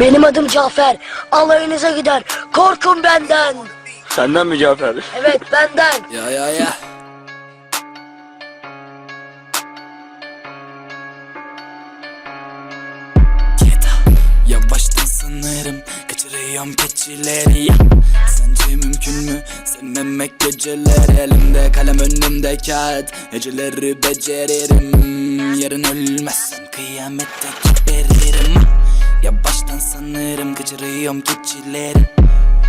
Benim adım Cafer. Alayınıza gider. Korkun benden. Senden mi Cafer? Evet benden. Ya ya ya. Yavaştan sanırım kaçırıyorum keçileri ya Sence mümkün mü sevmemek geceler Elimde kalem önümde kağıt Heceleri beceririm Yarın ölmezsem kıyamette geberirim ha. Yavaştan sanırım kaçırıyorum keçileri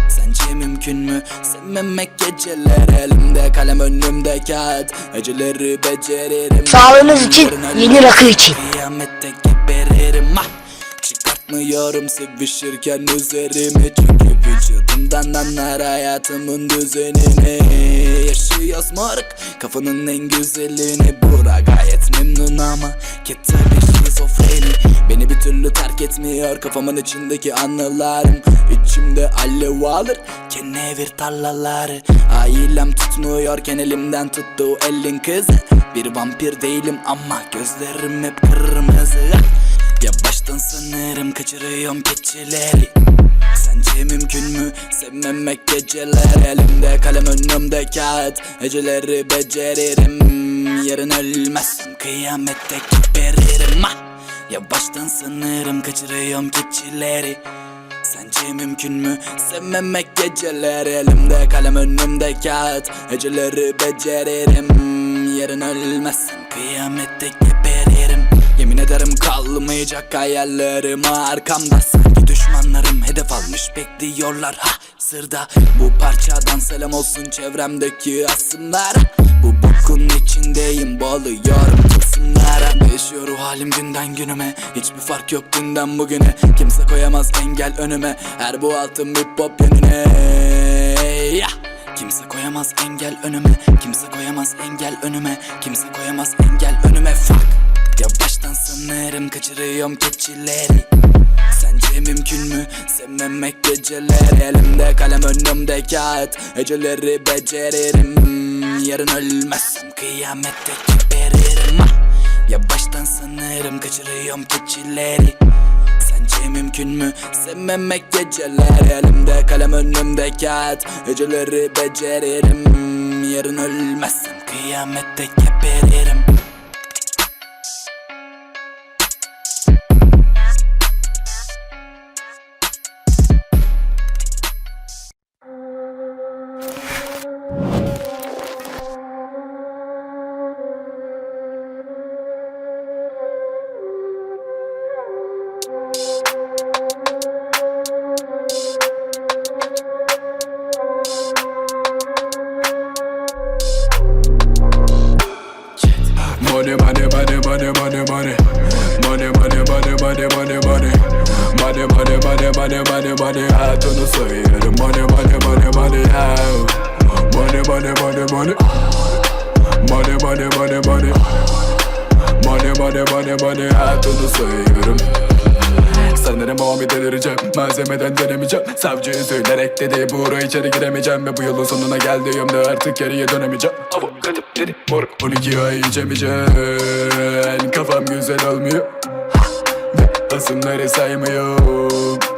Sence mümkün mü? Sevmemek geceler. Elimde kalem önümde kağıt. Heceleri beceririm. Sağlığınız için yeni rakı için. Kıyamette geberirim. Ha! Çıkartmıyorum sevişirken üzerime. Çünkü vücudumdan anlar hayatımın düzenini. Yaşıyoruz moruk kafanın en güzelini. Bura gayet memnun ama Kete bir şizofreni Beni bir türlü terk etmiyor kafamın içindeki anılarım İçimde alev alır kenevir tarlaları Ailem tutmuyorken elimden tuttu elin kızı. Bir vampir değilim ama gözlerim hep kırmızı. Yavaştan sanırım kaçırıyorum keçileri. Sence mümkün mü sevmemek geceler? Elimde kalem önümde kağıt. Heceleri beceririm Yarın ölmezsem kıyamette geberirim ha. Yavaştan sanırım kaçırıyorum keçileri. Sence mümkün mü? Sevmemek geceler Elimde kalem önümde kağıt. Heceleri beceririm. Yarın ölmezsem kıyamette geberirim. Yemin ederim kalmayacak hayallerim. Arkamda Sanki düşmanlarım. Hedef almış bekliyorlar. Ha sırda Bu parçadan selam olsun çevremdeki asımlara Bu bokun içindeyim boğuluyorum tılsımlara Değişiyor ruh halim günden günüme. Hiçbir fark yok dünden bugüne. Kimse koyamaz engel önüme. Her bu altın bir pop yönüne. Ya. Kimse koyamaz engel önüme. Kimse koyamaz engel önüme. Kimse koyamaz engel önüme. Fuck. Yavaştan sanırım kaçırıyorum keçileri. Sence mümkün mü? Sevmemek geceler Elimde kalem önümde kağıt. Heceleri beceririm. Yarın ölmezsem kıyamette ha. Yavaştan sanırım kaçırıyorum keçileri. Sence mümkün mü? Sevmemek geceler Elimde kalem önümde kağıt. Heceleri beceririm. Yarın ölmezsem kıyamette geberirim money, money. Hatunu sayarım. Money, money, money, money, yeah. Money, money, money, money. Money, money, money, money. Money, money, money, money. Hatunu sayarım. Sanırım o bir delireceğim Malzemeden denemeyeceğim Savcıya söylerek dedi Buğra içeri giremeyeceğim Ve bu yolun sonuna geldiğimde artık geriye dönemeyeceğim Avukatım dedi moruk 12 ay içemeyeceğim Kafam güzel olmuyor Ve asımları saymıyorum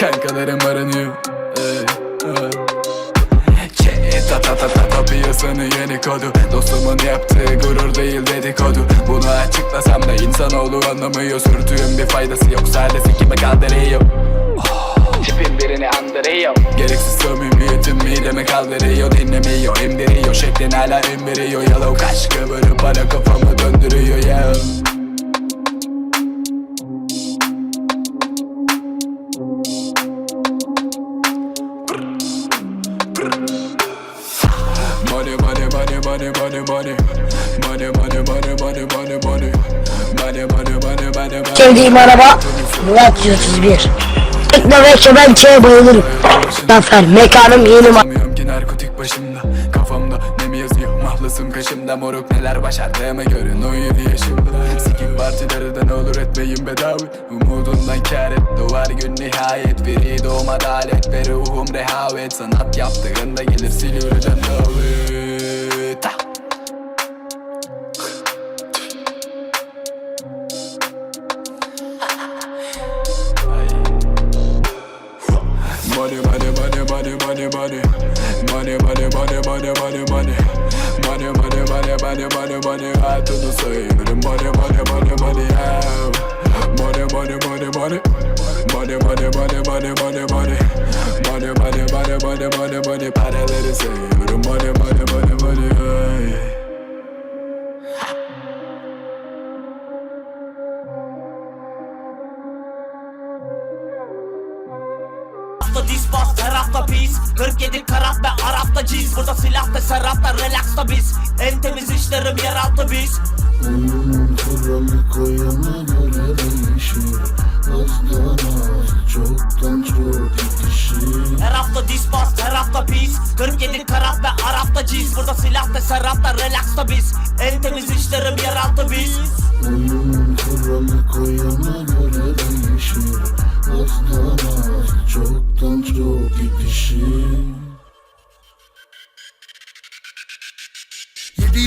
Kankalarım aranıyor. Eh, eh. Ta ta ta ta ta piyasanın yeni kodu. Dostumun yaptığı gurur değil dedikodu. Bunu açıklasam da insanoğlu anlamıyor. Sürtüğün bir faydası yok. Sadece kime kaldırıyor. Tipin birini andırıyor. Gereksiz samimiyetim mideme kaldırıyor. Dinlemiyor indiriyor şeklin hala indiriyor Yellow kaş kıvırıp bana kafamı döndürüyor ya Sevdiğim araba. Murat 131. Tekno ve kemençeye bayılırım. Zafer mekanım yeni ma- narkotik başımda Kafamda. Ne mi yazıyor? Mahlasım kaşımda. Moruk neler başardığımı görün o yedi yaşımda Sikik partileri de ne olur etmeyin bedava. Umudundan kar et doğar gün nihayet. Biri doğum adalet ve ruhum rehavet. Sanat yaptığında gelir silivriden davet money Money money money money money. Money Money money money money money. Money Paraları sayıyorum money money money money ay. hafta disbas her hafta pis 47 karat ve Arap'ta ciz. Burada silah da serapta relaxta biz. En temiz işlerim yeraltı biz. Oyunun kuralı koyana ve Arap'ta ciz Burada silah da serapta relaxta biz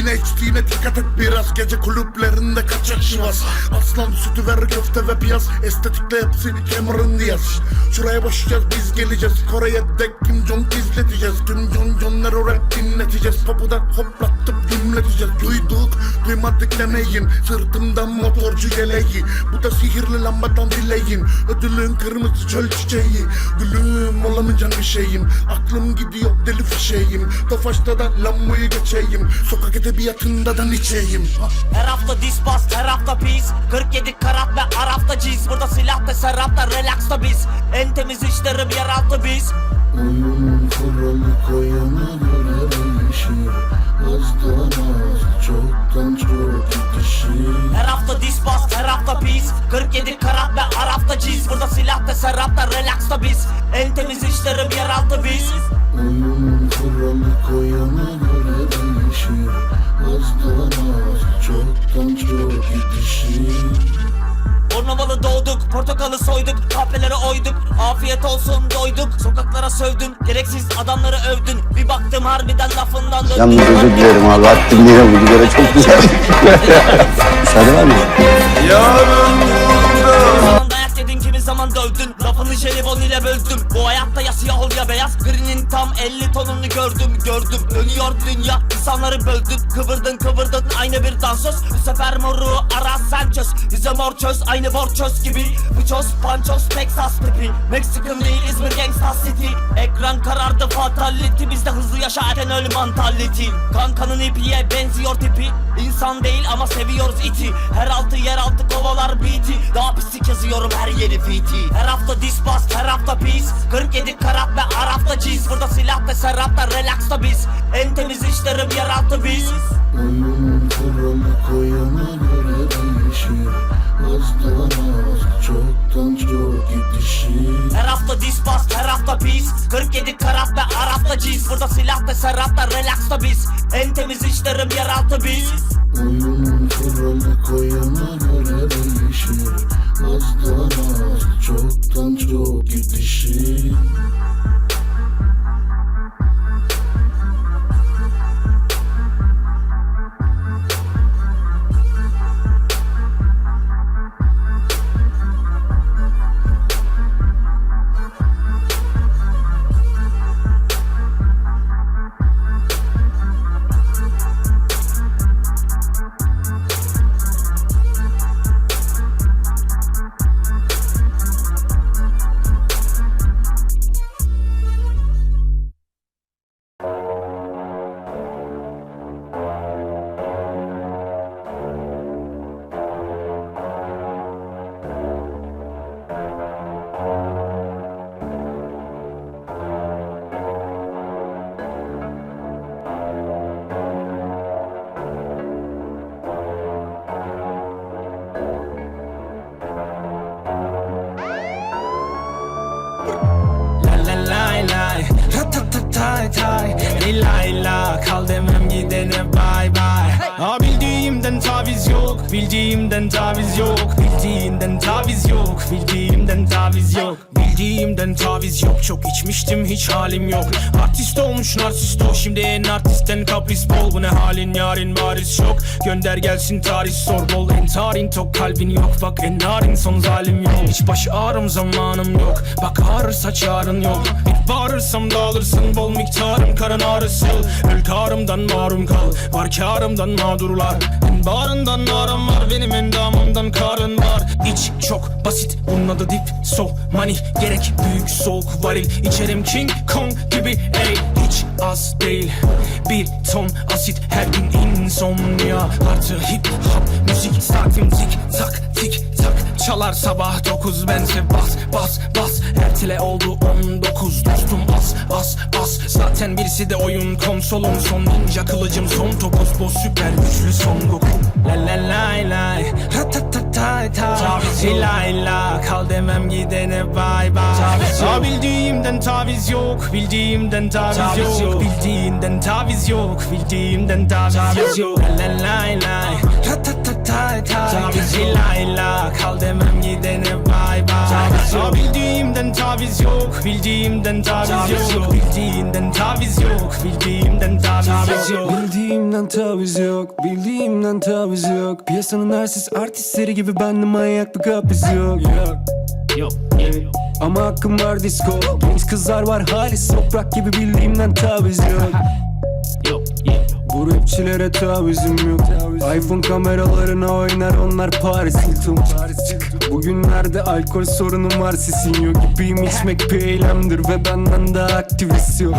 Yediğine içtiğine dikkat et biraz. Gece kulüplerinde kaçak şivas. Aslan sütü ver köfte ve piyaz. Estetikle hepsini Cameron Diaz Şuraya başlayacağız biz geleceğiz. Kore'ye dek Kim Jong izleteceğiz. Kim Jong Jon'lar o rap dinleteceğiz. Papudan hoplatıp gümleteceğiz Duyduk duymadık demeyin. Sırtımdan motorcu yeleği. Bu da sihirli lambadan dileyin. Ödülün kırmızı çöl çiçeği. Gülüm olamayacağım bir şeyim. Aklım gidiyor deli fişeğim. Tofaşta da lambayı geçeyim. Sokak edebiyatında da niçeyim? Her hafta disbas her hafta pis. 47 karat ve Arap'ta ciz. Burada silah da serapta relaxta biz. En temiz işlerim yeraltı biz. Oyunun kuralı koyana göre değişir Azdan az, çoktan çok yetişir. Her hafta disbas her hafta pis. 47 karat ve Arap'ta ciz. Burada silah da serapta relaxta biz. En temiz işlerim yeraltı biz Bornovalı doğduk, portakalı soyduk, kahvelere oyduk Afiyet olsun doyduk, sokaklara sövdün Gereksiz adamları övdün, bir baktım harbiden lafından döndün Yalnız özür dilerim abi hattım yine bu göre çok güzel. Müsaade var mı? Yedin kimi zaman dövdün. Lafını jelibon ile böldüm. Bu hayatta ya siyah ol ya beyaz. Green'in tam 50 tonunu gördüm gördüm. Dönüyor dünya insanları böldün Kıvırdın kıvırdın aynı bir dansöz. Bu sefer moru ara sen çöz. Bize mor çöz aynı borçöz gibi. Bu çöz pançoz Texas tipi. Mexican değil İzmir Gangsta City. Ekran karardı fatality. Bizde hızlı yaşa eren öl mentality. Kankanın ipiye benziyor tipi. İnsan değil ama seviyoruz iti. Her altı yer altı kovalar beat'i Daha pislik yazıyorum her yeri fiti Her hafta disbas her hafta pis 47 karat ve Arap'ta ciz. Burada silah da serapta relaxta biz. En temiz işlerim yeraltı biz. Oyunun kuralı koyana göre değişir Azdan az, çoktan çok yetişir Her hafta disbas her hafta pis 47 karat ve Arap'ta ciz. Burada silah da serapta relaxta biz. En temiz işlerim yeraltı biz. Oyunun kuralı koyana göre değişir gidene bay bay Ha bildiğimden taviz yok Bildiğimden taviz yok Bildiğinden taviz yok Bildiğimden taviz yok. Bildiğimden taviz yok. Çok içmiştim hiç halim yok. Artist olmuş narsist o Şimdi en artistten kapris bol. Bu ne halin? Yarın bariz şok Gönder gelsin tarih sor Bol. Entarin tok kalbin yok. Bak en narin son zalim yok. Hiç baş ağrım zamanım yok. Bak ağrırsa çağrın yok. Bir bağırırsam dağılırsın. Bol miktarım karın ağrısı Öl karımdan marum kal. Var karımdan mağdurlar. En bağrından aram var. Benim endamımdan karın var. İç çok basit. Bunun adı dip so money Gerek büyük soğuk varil. İçerim King Kong gibi ey Hiç az değil. Bir ton asit her gün insomnia. Artı hip hop müzik saatim tik tak tik tak. Çalar sabah 9 bense bas bas bas. Ertele oldu 19 dostum as as as. Zaten birisi de oyun konsolum. Son ninja kılıcım son topuz Boz süper güçlü son Goku. La la la la. Ratatatay tay İla ila kal demem gidene bay bay. Aa, Bildiğimden taviz yok Bildiğimden taviz yok. Bildiğinden taviz yok Bildiğimden taviz yok. La la la la Ratatatay tay İla ila kal demem gidene bay bay Aa, Bildiğimden taviz yok Bildiğimden taviz yok. Bildiğinden taviz yok Bildiğimden taviz yok. Bildiğimden taviz yok Bildiğimden taviz yok. Piyasanın narsist artistleri gibi bende manyaklık hapis yok. Yok. Ama hakkım var disco. Genç kızlar var halis toprak gibi bildiğimden taviz yok. Yok Bu rapçilere tavizim yok. iPhone kameralarına oynar onlar Paris Hilton Bugünlerde alkol sorunum var sesin yok. Gibiyim içmek bir eylemdir ve benden daha aktivist yok.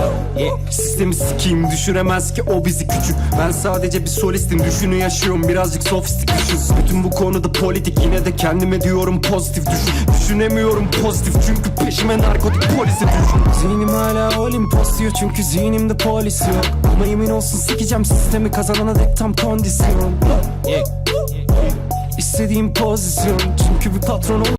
Sistemi sikeyim düşüremez ki o bizi küçük. Ben sadece bir solistim düşünü yaşıyorum birazcık sofistik düşün. Bütün bu konuda politik yine de kendime diyorum pozitif düşün. Düşünemiyorum pozitif çünkü peşime narkotik polisi düşün. Zihnim hala Olimpos diyor çünkü zihnimde polis yok. Ama yemin olsun sikeceğim sistemi kazanana dek tam kondisyon İstediğim pozisyon. Çünkü bir patron ol-